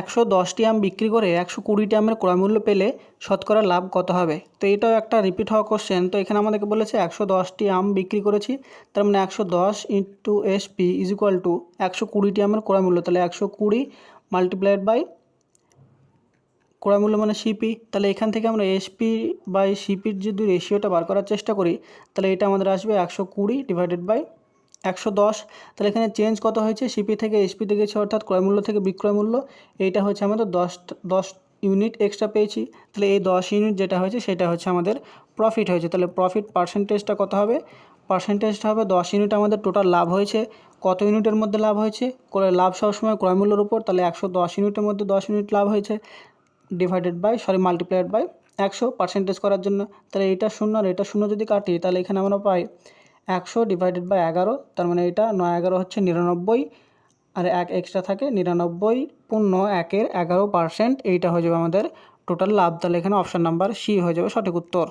একশো দশটি আম বিক্রি করে একশো কুড়িটি আমের ক্রয়মূল্য পেলে শতকরা লাভ কত হবে? তো এটাও একটা রিপিট হওয়া কোশ্চেন তো এখানে আমাদেরকে বলেছে একশো দশটি আম বিক্রি করেছি, তার মানে একশো দশ into S P is equal to একশো কুড়িটি আমের ক্রয়মূল্য তাহলে একশো কুড়ি মাল্টিপ্লাইড বাই ক্রয়মূল্য মানে সিপি তাহলে এখান থেকে আমরা এসপি বাই সিপির যদি রেশিওটা বার করার চেষ্টা করি, তাহলে এটা আমাদের আসবে একশো কুড়ি ডিভাইডেড বাই একশো দশ। তাহলে এখানে চেঞ্জ কত হয়েছে? সিপি থেকে এসপিতে গেছে অর্থাৎ ক্রয়মূল্য থেকে বিক্রয় মূল্য। এইটা হচ্ছে আমাদের দশ দশ ইউনিট এক্সট্রা পেয়েছি। তাহলে এই দশ ইউনিট যেটা হয়েছে, সেটা হচ্ছে আমাদের প্রফিট হয়েছে। তাহলে প্রফিট পার্সেন্টেজটা কত হবে? পার্সেন্টেজটা হবে দশ ইউনিট আমাদের টোটাল লাভ হয়েছে। কত ইউনিটের মধ্যে লাভ হয়েছে? লাভ সবসময় ক্রয়মূল্যের উপর। তাহলে একশো দশ ইউনিটের মধ্যে দশ ইউনিট লাভ হয়েছে। Divided by sorry multiplied by একশো পার্সেন্টেজ করার জন্য। তাহলে এইটা শূন্য আর এটা শূন্য যদি কাটি, তাহলে এখানে আমরা পাই একশো ডিভাইডেড বাই এগারো, তার মানে এটা নয় এগারো হচ্ছে নিরানব্বই, আর এক এক্সট্রা থাকে নিরানব্বই পূর্ণ একের এগারো পার্সেন্ট এইটা হয়ে যাবে আমাদের টোটাল লাভ, তাহলে এখানে অপশান নাম্বার সি হয়ে যাবে সঠিক উত্তর।